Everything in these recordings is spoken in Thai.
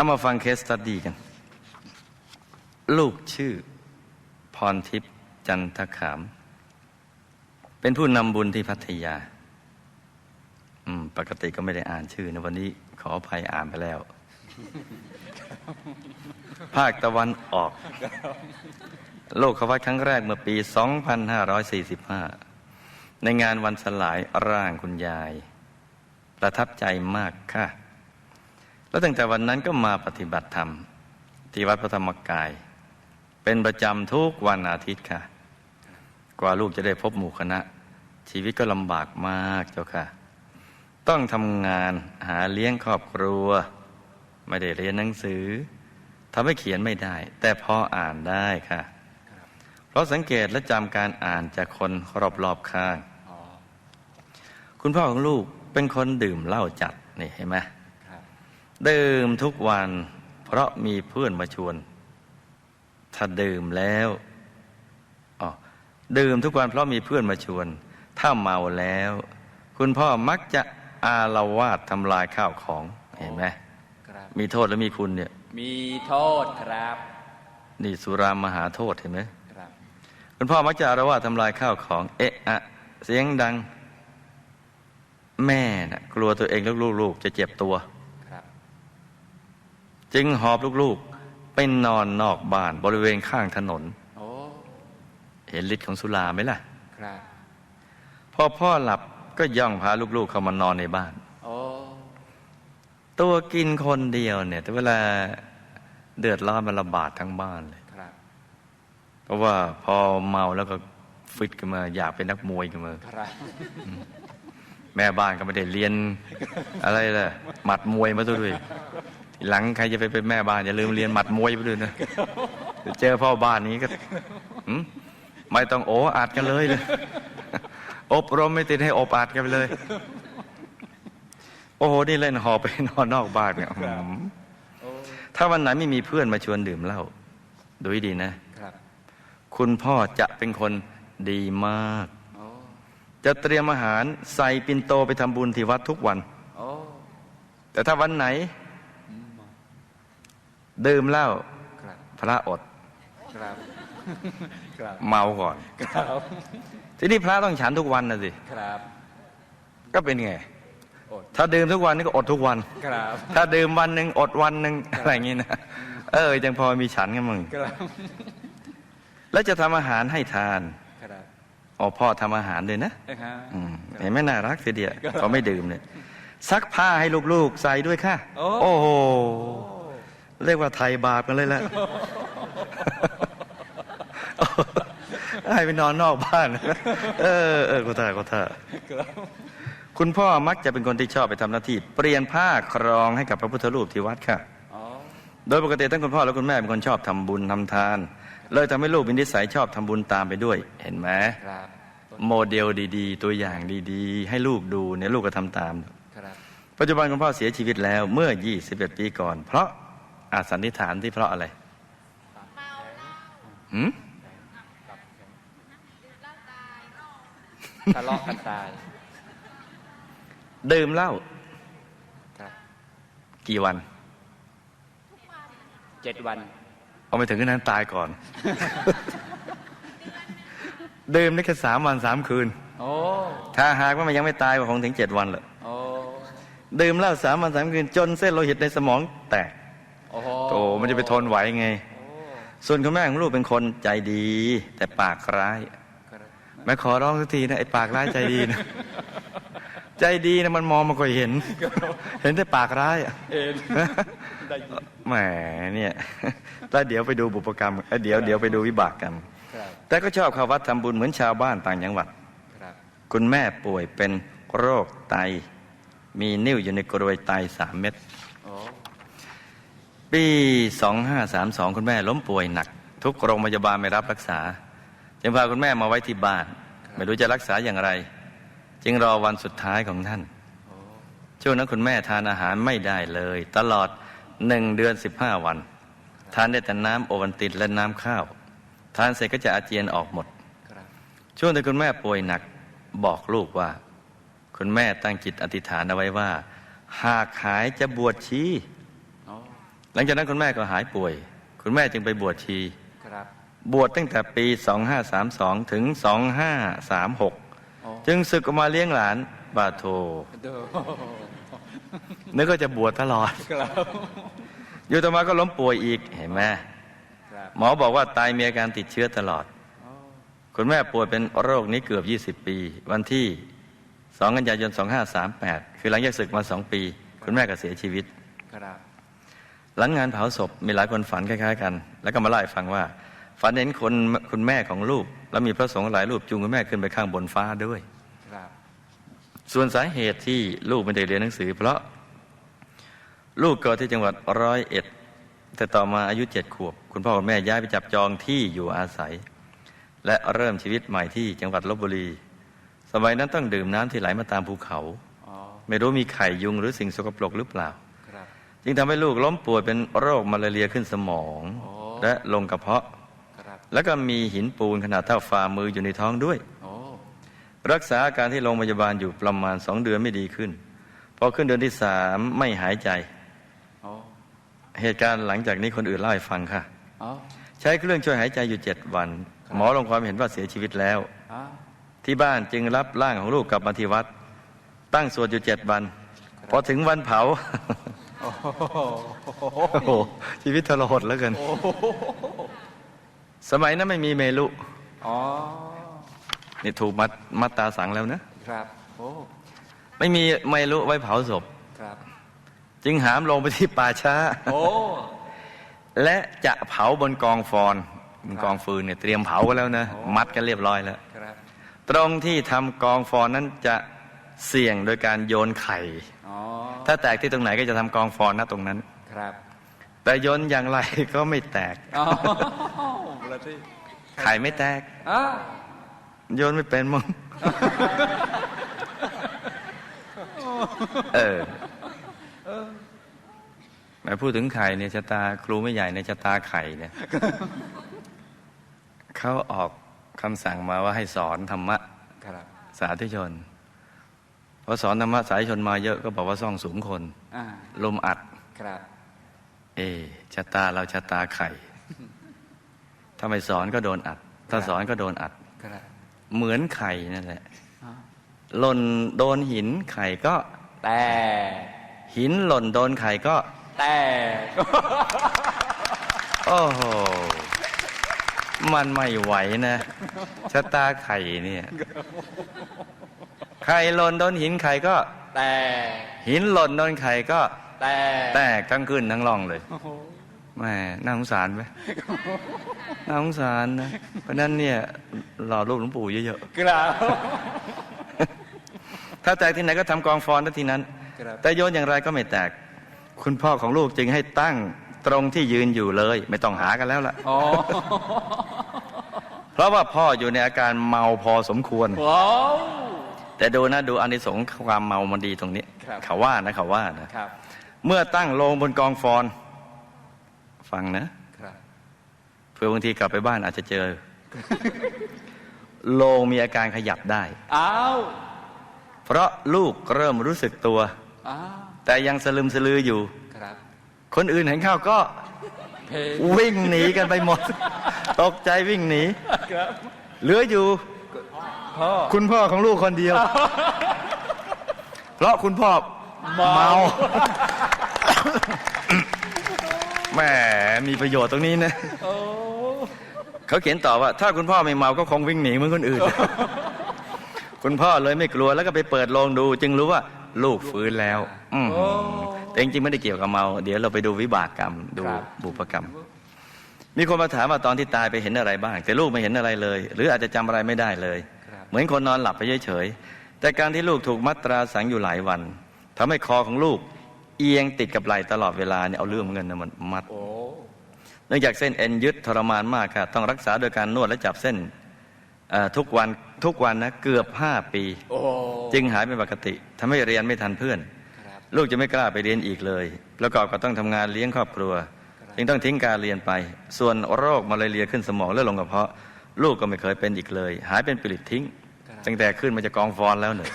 เอามาฟังเคสตัดดีกัน ลูกชื่อ พรทิพย์จันทขาม เป็นผู้นำบุญที่พัทยาอืมปกติก็ไม่ได้อ่านชื่อนะวันนี้ขออภัยอ่านไปแล้ว ภาคตะวันออก โลกเขาวัดครั้งแรกเมื่อปี 2545 ในงานวันสลายร่างคุณยาย ประทับใจมากค่ะ แล้วตั้งแต่วันนั้นก็มาปฏิบัติธรรม ที่วัดพระธรรมกาย เป็นประจำทุกวันอาทิตย์ค่ะ กว่าลูกจะได้พบหมู่คณะ ชีวิตก็ลำบากมากเจ้าค่ะ ต้องทำงานหาเลี้ยงครอบครัว ไม่ได้เรียนหนังสือทำให้เขียนไม่ได้ แต่พออ่านได้ค่ะ เพราะสังเกตและจำการอ่านจากคนรอบๆข้าง คุณพ่อของลูกเป็นคนดื่มเหล้าจัดนี่เห็นไหม ดื่มทุกวัน เพราะมีเพื่อนมาชวน ถ้าดื่มแล้วอ๋อดื่มทุกวันเพราะมีเพื่อนมาชวน ถ้าเมาแล้ว คุณพ่อมักจะอาละวาดทำลายข้าวของเห็นไหมครับมีโทษและมีคุณเนี่ย มีโทษครับ นี่สุรามหาโทษเห็นไหมครับคุณพ่อมักจะอาละวาดทำลายข้าวของ เอะอะ เสียงดัง แม่น่ะ กลัวตัวเองและลูกๆจะเจ็บตัวครับ จึงหอบลูกๆ ไปนอนนอกบ้านบริเวณข้างถนนโอ้เห็นฤทธิ์ของสุราไหมล่ะ ครับพอพ่อหลับก็ย่องพาลูกๆ เข้ามานอนในบ้านโอ้ตัวกินคนเดียวเนี่ย แต่เวลาเดือดร้อนมันระบาดทั้งบ้านเลยครับเพราะว่าพอเมาแล้วก็ฟิตขึ้นมา อยากเป็นนักมวยขึ้นมาครับแม่บ้านก็ไม่ได้เรียน อะไรล่ะหมัดมวยมาซะด้วยที หลังใครจะไปเป็นแม่บ้านอย่าลืมเรียนหมัดมวยไปด้วยนะเดี๋ยวเจอพ่อบ้านนี้ก็หืมไม่ต้องโอ้อัดกันเลยเลยอบรมไม่ติดให้อบอัดกันไปเลย โอ้โหนี่เล่นหอไปนอนนอกบ้านเนี่ยหืมโอ้ถ้าวันไหนไม่มีเพื่อนมาชวนดื่มเหล้าดูให้ดีนะครับคุณพ่อจะเป็นคนดีมากโอ้จะเตรียมอาหารใส่ปิ่นโตไปทำบุญที่วัดทุกวันโอ้แต่ถ้าวันไหนอืม ดื่มเหล้าครับพระอดครับครับเมาก่อนครับทีนี้พระต้องฉันทุกวันนะสิครับก็เป็นไงอดถ้าดื่มทุกวันนี่ก็อดทุกวันครับถ้าดื่มวันหนึ่งอดวันหนึ่งอะไรอย่างงี้นะเออยังพอมีฉันกันมึงครับแล้วจะทำอาหารให้ทานครับอ๋อพ่อทำอาหารด้วยนะนะครับอืมเห็นไหมน่ารักทีเดียวพอไม่ดื่มเนี่ยซักผ้าให้ลูกๆใส่ด้วยค่ะ โอ้โห เรียกว่าไทยบาปกันเลยแหละให้ไปนอนนอกบ้าน เออเออก็ท่าก็ท่าครับคุณพ่อมักจะเป็นคนที่ชอบไปทำหน้าที่ เปลี่ยนผ้าครองให้กับพระพุทธรูปที่วัดค่ะอ๋อโดยปกติทั้งคุณพ่อและคุณแม่เป็นคนชอบทำบุญทำทาน เลยทำให้ลูกมีนิสัยชอบทำบุญตามไปด้วย เห็นไหมครับโมเดลดีๆ ตัวอย่างดีๆ ให้ลูกดูเนี่ยลูกก็ทำตามครับปัจจุบันคุณพ่อเสียชีวิตแล้วเมื่อ 21 ปีก่อน เพราะ อาสันนิษฐานที่เพราะอะไรหืมทะเลาะกันตาย ดื่มเหล้าครับกี่วัน เจ็ดวัน เอาไปถึงขนาดนั้นตายก่อน ดื่มได้แค่สามวันสามคืนโอ้ถ้าหากว่ามันยังไม่ตายก็คงถึงเจ็ดวันเลยโอ้ดื่มเหล้าสามวันสามคืนจนเส้นโลหิตในสมองแตกโอ้โหโต มันจะไปทนไหวไงโอ้ส่วนคุณแม่ของลูกเป็นคนใจดี แต่ปากร้ายครับแม่ขอร้องสักทีนะไอ้ปากร้ายใจดีนะใจดีนะมันมองไมาค่อยเห็น เห็นแต่ปากร้ายอะเอ็นได้ยินแหมเนี่ยแล้วเดี๋ยวไปดูบุพกรรมเอ้ยเดี๋ยวเดี๋ยวไปดูวิบากกรรมครับแต่ก็ชอบเข้าวัดทำบุญเหมือนชาวบ้านต่างจังหวัดครับคุณแม่ป่วยเป็นโรคไต มีนิ่วอยู่ในกรวยไตสามเม็ดโอ้ ปี 2532 คุณแม่ล้มป่วยหนัก ทุกโรงพยาบาลไม่รับรักษา จึงพาคุณแม่มาไว้ที่บ้าน ไม่รู้จะรักษาอย่างไร จึงรอวันสุดท้ายของท่านโอ้ช่วงนั้นคุณแม่ทานอาหารไม่ได้เลย ตลอดหนึ่งเดือนสิบห้าวัน ทานได้แต่น้ำโอวันตินและน้ำข้าว ทานเสร็จก็จะอาเจียนออกหมดครับช่วงที่คุณแม่ป่วยหนักบอกลูกว่า คุณแม่ตั้งจิตอธิษฐานเอาไว้ว่า หากหายจะบวชชีโอ้ หลังจากนั้นคุณแม่ก็หายป่วย คุณแม่จึงไปบวชชีครับ บวชตั้งแต่ปี 2532 ถึง 2536โอ้จึงศึกออกมาเลี้ยงหลานบาโทเด้อนึกก็จะบวชตลอดครับอยู่ต่อมาก็ล้มป่วยอีกเห็นไหมครับหมอบอกว่าตายมีอาการติดเชื้อตลอดโอ้คุณแม่ป่วยเป็นโรคนี้เกือบ 20 ปี วันที่ 2 กันยายน 2538 คือหลังจากศึกมา 2 ปี คุณแม่ก็เสียชีวิตครับ หลังงานเผาศพมีหลายคนฝันคล้ายๆ กัน แล้วก็มาเล่าให้ฟังว่า ฝันเห็นคนคุณแม่ของลูก แล้วมีพระสงฆ์หลายรูปจูงคุณแม่ขึ้นไปข้างบนฟ้าด้วยครับส่วนสาเหตุที่ลูกไม่ได้เรียนหนังสือ เพราะลูกเกิดที่จังหวัดร้อยเอ็ดแต่ต่อมาอายุเจ็ดขวบ คุณพ่อคุณแม่ย้ายไปจับจองที่อยู่อาศัย และเริ่มชีวิตใหม่ที่จังหวัดลบบุรี สมัยนั้นต้องดื่มน้ำที่ไหลมาตามภูเขาอ๋อไม่รู้มีไข่ยุงหรือสิ่งสกปรกหรือเปล่าครับ จึงทำให้ลูกล้มป่วยเป็นโรคมาลาเรียขึ้นสมองโอ้และลงกระเพาะครับแล้วก็มีหินปูนขนาดเท่าฝ่ามืออยู่ในท้องด้วยโอ้รักษาอาการที่โรงพยาบาลอยู่ประมาณสองเดือนไม่ดีขึ้น พอขึ้นเดือนที่สามไม่หายใจโอ้เหตุการณ์หลังจากนี้คนอื่นเล่าให้ฟังค่ะอ๋อใช้เครื่องช่วยหายใจอยู่เจ็ดวันครับหมอลงความเห็นว่าเสียชีวิตแล้วอ๋อที่บ้านจึงรับร่างของลูกกลับมาที่วัด ตั้งสวดอยู่เจ็ดวันครับพอถึงวันเผา โอ้โหโอ้โหชีวิตทรหดแล้วกันโอ้โหสมัยนั้นไม่มีเมลุอ๋อนี่ถูกมัดมัดตาสังแล้วนะครับโอ้ไม่มีเมลุไว้เผาศพครับ จึงหามลงไปที่ป่าช้าโอ้และจะเผาบนกองฟอนบนกองฟืนเนี่ยเตรียมเผากันแล้วนะโอ้มัดกันเรียบร้อยแล้วครับตรงที่ทำกองฟอนนั้นจะเสี่ยงโดยการโยนไข่ อ๋อ ถ้าแตกที่ตรงไหนก็จะทำกองฟอนนะตรงนั้น ครับ แต่โยนอย่างไรก็ไม่แตกอ๋อแล้วที่ไข่ไม่แตกอ๋อโยนไม่เป็นมั้งเออแมาพูดถึงไข่เนี่ยชะตาครูไม่ใหญ่ในชะตาไข่เนี่ยเขาออกคำสั่งมาว่าให้สอนธรรมะครับสาธุชนพ อสอนธรรมะสาธุชนมาเยอะก็บอกว่าซ่องสูงคนอ่าลมอัดครับเอชะตาเราชะตาไข่ถ้าไม่สอนก็โดนอัด ถ้าสอนก็โดนอัดครับเหมือนไข่นั่นแหละอ๋อหล่นโดนหินไข่ก็ แต่ หินหล่นโดนไข่ก็ แต่ โอ้โห มันไม่ไหวนะชะตาไข่เนี่ย ไข่หล่นโดนหินไข่ก็แต่หินหล่นโดนไข่ก็แต่แตกทั้งขึ้นทั้งล่องเลยโอ้โหแม่น่าสงสารไหมน่าสงสารนะ เพราะนั้นเนี่ยหล่อรูปหลวงปู่เยอะครับๆถ้าแตกที่ไหนก็ทำกองฟอนที่นั้นครับแต่โยนอย่างไรก็ไม่แตก คุณพ่อของลูกจึงให้ตั้งตรงที่ยืนอยู่เลย ไม่ต้องหากันแล้วล่ะอ๋อเพราะว่าพ่ออยู่ในอาการเมาพอสมควรว้าว แต่ดูนะดูอานิสงส์ความเมามันดีตรงนี้ครับเขาว่านะเขาว่านะครับเมื่อตั้งโลงบนกองฟอน ฟังนะครับเพื่อบางทีกลับไปบ้านอาจจะเจอ โลงมีอาการขยับได้อ้าวเพราะลูกเริ่มรู้สึกตัวอ้าวแต่ยังสลึมสลืออยู่ครับ คนอื่นเห็นเข้าก็เพลงวิ่งหนีกันไปหมด ตกใจวิ่งหนีครับเหลืออยู่ พ่อ คุณพ่อของลูกคนเดียว เพราะคุณพ่อเมาเมา แหมมีประโยชน์ตรงนี้นะ โอ้เขาเขียนต่อว่า ถ้าคุณพ่อไม่เมาก็คงวิ่งหนีเหมือนคนอื่น คุณพ่อเลยไม่กลัวแล้วก็ไปเปิดโลงดู จึงรู้ว่าลูกฟื้นแล้ว อืมโอ้ แต่จริงๆไม่ได้เกี่ยวกับเมา เดี๋ยวเราไปดูวิบากกรรม ดูครับ บุพกรรม มีคนมาถามว่าตอนที่ตายไปเห็นอะไรบ้าง แต่ลูกไม่เห็นอะไรเลย หรืออาจจะจำอะไรไม่ได้เลยครับ เหมือนคนนอนหลับไปเฉยๆแต่การที่ลูกถูกมัดตราสังอยู่หลายวันทำให้คอของลูกเอียงติดกับไหล่ตลอดเวลาเนี่ยเอาเรื่องเงินนะมันมัดโอ้เนื่องจากเส้นเอ็นยึดทรมานมากค่ะ ต้องรักษาโดยการนวดและจับเส้นเอ่อทุกวันทุกวันนะเกือบห้าปีโอ้จึงหายเป็นปกติทำให้เรียนไม่ทันเพื่อนครับลูกจะไม่กล้าไปเรียนอีกเลย ประกอบกับต้องทำงานเลี้ยงครอบครัว จึงต้องทิ้งการเรียนไป ส่วนโรคมาลาเรียขึ้นสมองและลงกระเพาะ ลูกก็ไม่เคยเป็นอีกเลย หายเป็นปลิดทิ้ง ตั้งแต่ขึ้นมาจากกองฟอนแล้วเนี่ย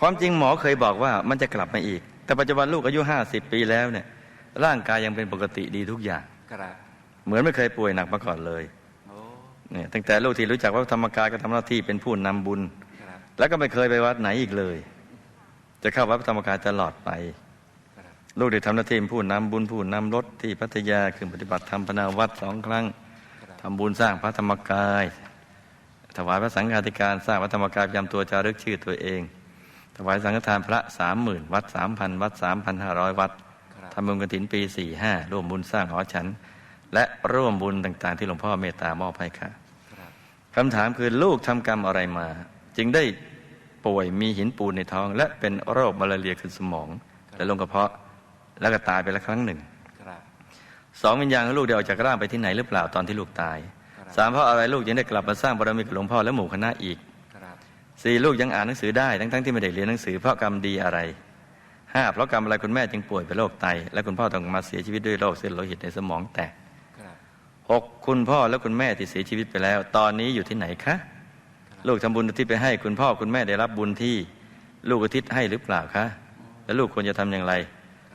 ความจริงหมอเคยบอกว่ามันจะกลับมาอีก แต่ปัจจุบันลูกอายุห้าสิบปีแล้วเนี่ย ร่างกายยังเป็นปกติดีทุกอย่างครับเหมือนไม่เคยป่วยหนักมาก่อนเลยโอ้เนี่ยตั้งแต่ลูกที่รู้จักว่าธรรมกายก็ทำหน้าที่เป็นผู้นำบุญครับแล้วก็ไม่เคยไปวัดไหนอีกเลย จะเข้าวัดพระธรรมกายตลอดไปครับลูกได้ทำหน้าที่เป็นผู้นำบุญผู้นำรถที่พัทยาคือปฏิบัติธรรมพนาวัดสองครั้งครับ ทำบุญสร้างพระธรรมกาย ถวายพระสังฆาธิการสร้างพระธรรมกายประจำตัวจารึกชื่อตัวเอง ถวายสังฆทานพระสามหมื่นวัดสามพันวัดสามพันห้าร้อยวัดครับทำบุญกฐินปีสี่ห้าร่วมบุญสร้างหอฉัน และร่วมบุญต่างๆ ที่หลวงพ่อเมตตามอบให้ค่ะครับคำถามคือลูกทำกรรมอะไรมา จึงได้ป่วยมีหินปูนในท้อง และเป็นโรคมาลาเรียขึ้นสมองและลงกระเพาะแล้วก็ตายไปแล้วครั้งหนึ่งครับ สองวิญญาณของลูกได้ออกจากร่างไปที่ไหนหรือเปล่าตอนที่ลูกตายครับสามเพราะอะไรลูกยังได้กลับมาสร้างบารมีกับหลวงพ่อและหมู่คณะอีกครับสี่ลูกยังอ่านหนังสือได้ทั้งๆที่ไม่ได้เรียนหนังสือเพราะกรรมดีอะไรห้าเพราะกรรมอะไรคุณแม่จึงป่วยเป็นโรคไต และคุณพ่อต้องมาเสียชีวิตด้วยโรคเส้นโลหิตในสมองแตกครับหกคุณพ่อและคุณแม่ที่เสียชีวิตไปแล้ว ตอนนี้อยู่ที่ไหนคะลูกทำบุญอุทิศไปให้คุณพ่อคุณแม่ได้รับบุญที่ลูกอุทิศให้หรือเปล่าคะ แล้วลูกควรจะทำอย่างไร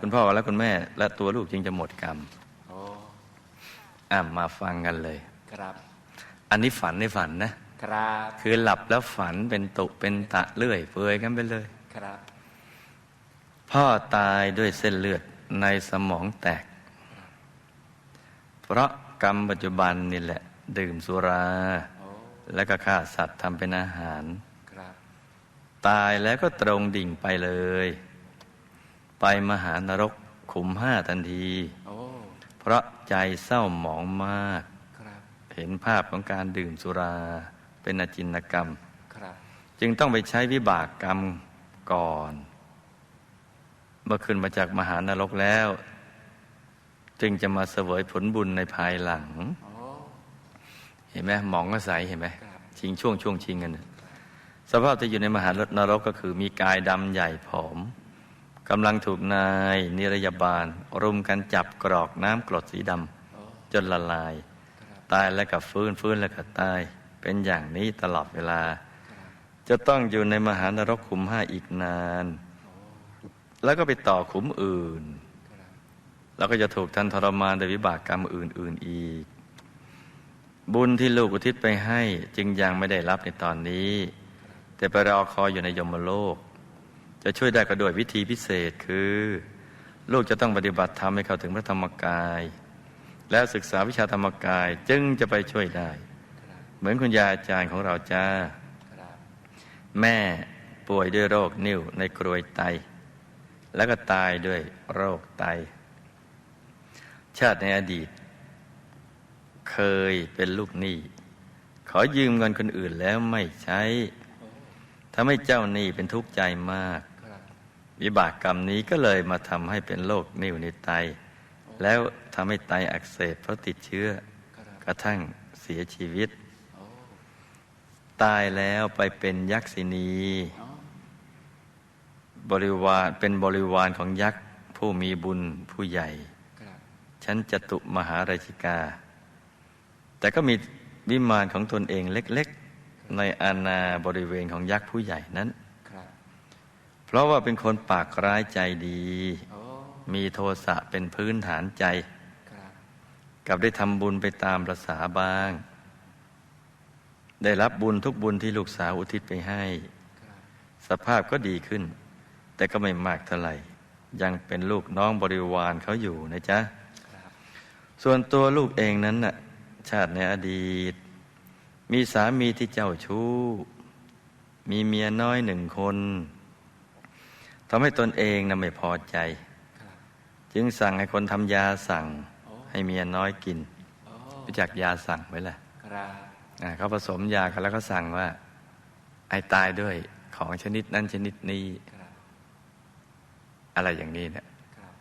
คุณพ่อและคุณแม่และตัวลูกจึงจะหมดกรรมโอ้อะมาฟังกันเลย ครับ อันนี้ฝันในฝันนะ ครับ คือหลับแล้วฝันเป็นตุเป็นตะเลื่อยเปื่อยกันไปเลย ครับ พ่อตายด้วยเส้นเลือดในสมองแตก เพราะกรรมปัจจุบันนี่แหละ ดื่มสุราโอ้แล้วก็ฆ่าสัตว์ทำเป็นอาหารครับตายแล้วก็ตรงดิ่งไปเลย ไปมหานรกขุมห้าทันทีโอ้ เพราะใจเศร้าหมองมากครับเห็นภาพของการดื่มสุราเป็นอจินกรรมครับจึงต้องไปใช้วิบากกรรมก่อน เมื่อขึ้นมาจากมหานรกแล้ว จึงจะมาเสวยผลบุญในภายหลังโอ้เห็นไหมหมองก็ใสเห็นไหมครับชิงช่วงช่วงชิงกันน่ะสภาพที่อยู่ในมหานรกก็คือมีกายดำใหญ่ผอม กำลังถูกนายนิรยาบาล รุมกันจับกรอกน้ำกรดสีดำจนละลาย ตายแล้วก็ฟื้นฟื้นแล้วก็ตาย เป็นอย่างนี้ตลอดเวลา จะต้องอยู่ในมหานรกขุมห้าอีกนาน แล้วก็ไปต่อขุมอื่น แล้วก็จะถูกท่านทรมานโดยวิบากกรรมอื่น ๆอีก บุญที่ลูกอุทิศไปให้จึงยังไม่ได้รับในตอนนี้ แต่ไปรอคอยอยู่ในยมโลก จะช่วยได้ก็โดยวิธีพิเศษคือ ลูกจะต้องปฏิบัติธรรมให้เข้าถึงพระธรรมกาย แล้วศึกษาวิชาธรรมกายจึงจะไปช่วยได้ เหมือนคุณยาอาจารย์ของเราจ้า แม่ป่วยด้วยโรคนิ่วในกรวยไต แล้วก็ตายด้วยโรคไต ชาติในอดีต เคยเป็นลูกหนี้ขอยืมเงินคนอื่นแล้วไม่ใช้ทำให้เจ้าหนี้เป็นทุกข์ใจมาก วิบากกรรมนี้ก็เลยมาทำให้เป็นโรคนิ่วในไต แล้วทำให้ไตอักเสบเพราะติดเชื้อกระทั่งเสียชีวิต ตายแล้วไปเป็นยักษินี บริวารเป็นบริวารของยักษ์ผู้มีบุญผู้ใหญ่ชั้นจตุมหาราชิกา แต่ก็มีวิมานของตนเองเล็ก ๆ ในอาณาบริเวณของยักษ์ผู้ใหญ่นั้น เพราะว่าเป็นคนปากร้ายใจดีโอ้มีโทสะเป็นพื้นฐานใจครับกับได้ทำบุญไปตามประษาบ้าง ได้รับบุญทุกบุญที่ลูกสาวอุทิศไปให้ครับสภาพก็ดีขึ้น แต่ก็ไม่มากเท่าไหร่ ยังเป็นลูกน้องบริวารเขาอยู่นะจ๊ะครับส่วนตัวลูกเองนั้นน่ะ ชาติในอดีต มีสามีที่เจ้าชู้ มีเมียน้อยหนึ่งคน ทำให้ตนเองน่ะไม่พอใจครับจึงสั่งให้คนทำยาสั่งโอ้ให้เมียน้อยกินโอ้รู้จักยาสั่งไหมล่ะครับอ่าเขาผสมยากันแล้วก็สั่งว่า ไอ้ตายด้วยของชนิดนั้นชนิดนี้ครับอะไรอย่างนี้เนี่ยครับ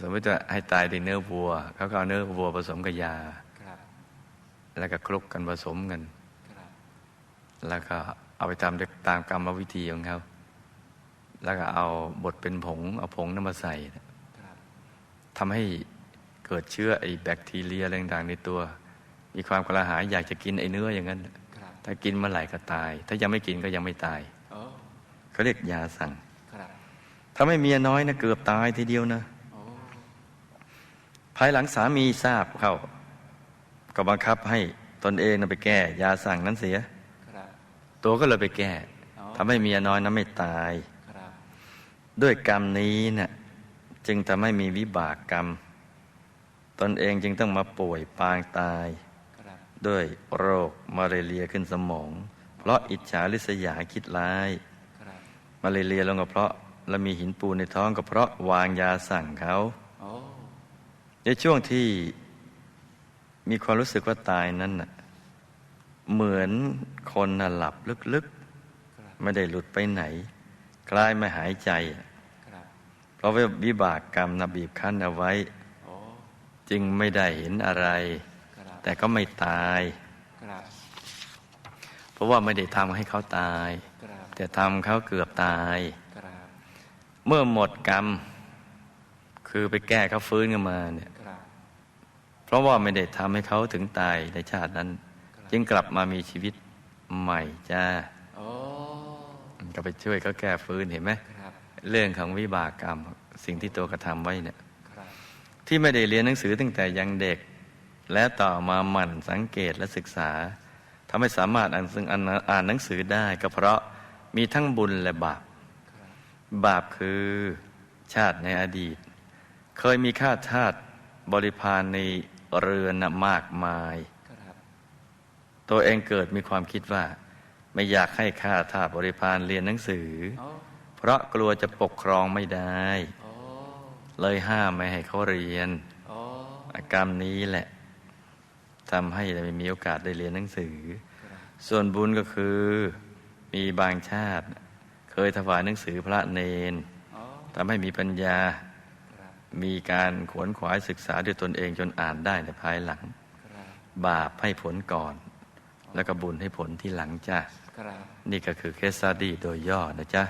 สมมติว่าให้ตายด้วยเนื้อวัวเขาก็เอาเนื้อวัวผสมกับยาครับแล้วก็คลุกกันผสมกันครับแล้วก็เอาไปทำตามกรรมวิธีของเขา แล้วก็เอาบดเป็นผง เอาผงนั้นมาใส่เนี่ยครับทำให้เกิดเชื้อไอ้แบคทีเรียอะไรต่างๆในตัว มีความกระหายอยากจะกินไอ้เนื้ออย่างนั้นครับถ้ากินเมื่อไหร่ก็ตาย ถ้ายังไม่กินก็ยังไม่ตายโอ้เขาเรียกยาสั่งครับถ้าไม่เมียน้อยนะเกือบตายทีเดียวนะโอ้ภายหลังสามีทราบเข้าก็บังคับให้ตนเองนะไปแก้ ยาสั่งนั้นเสียครับตัวก็เลยไปแก้อ๋อทำให้เมียน้อยนั้นไม่ตายครับ ด้วยกรรมนี้นะ่ะจึงทำให้มีวิบากกรรม ตนเองจึงต้องมาป่วยปางตาย ด้วยโรคมาเรียขึ้นสมอง เพราะอิจฉาริษยาคิดร้าย มาเรียลงก็เพราะแล้วมีหินปูนในท้องก็เพราะวางยาสั่งเขาในช่วงที่มีความรู้สึกว่าตายนั้นน่ะเหมือนคนน่ะหลับลึกๆ ไม่ได้หลุดไปไหน ล้ายไม่หายใจครับเพราะว่าวิบากกรรมนะบีบคั้นเอาไว้โอ้จึงไม่ได้เห็นอะไรครับแต่ก็ไม่ตายครับเพราะว่าไม่ได้ทำให้เขาตายครับแต่ทำเขาเกือบตายครับเมื่อหมดกรรม คือไปแก้เขาฟื้นกันมาเนี่ยครับเพราะว่าไม่ได้ทำให้เขาถึงตายในชาตินั้นครับจึงกลับมามีชีวิตใหม่จ้าโอ้ ก็ไปช่วยเขาแก้ฟื้นเห็นไหมครับเรื่องของวิบากกรรมสิ่งที่ตัวกระทำไว้เนี่ยครับที่ไม่ได้เรียนหนังสือตั้งแต่ยังเด็ก และต่อมาหมั่นสังเกตและศึกษาทำให้สามารถอ่านซึ่งอ่านอ่านหนังสือได้ก็เพราะมีทั้งบุญและบาปครับบาปคือชาติในอดีต เคยมีข้าทาสบริพารในเรือนน่ะมากมายครับตัวเองเกิดมีความคิดว่า ไม่อยากให้ข้าทาสบริพารเรียนหนังสือโอ้เพราะกลัวจะปกครองไม่ได้โอ้เลยห้ามไม่ให้เขาเรียนโอ้อาการมนี้แหละทำให้ไม่มีโอกาสได้เรียนหนังสือครับส่วนบุญก็คือ มีบางชาติ เคยถวายหนังสือพระเนนโอ้ทำให้มีปัญญาครับมีการขวนขวายศึกษาด้วยตนเองจนอ่านได้ในภายหลังครับบาปให้ผลก่อน แล้วก็บุญให้ผลที่หลังจ้ะครับ นี่ก็คือเคสซาดีโดยย่อนะจ๊ะ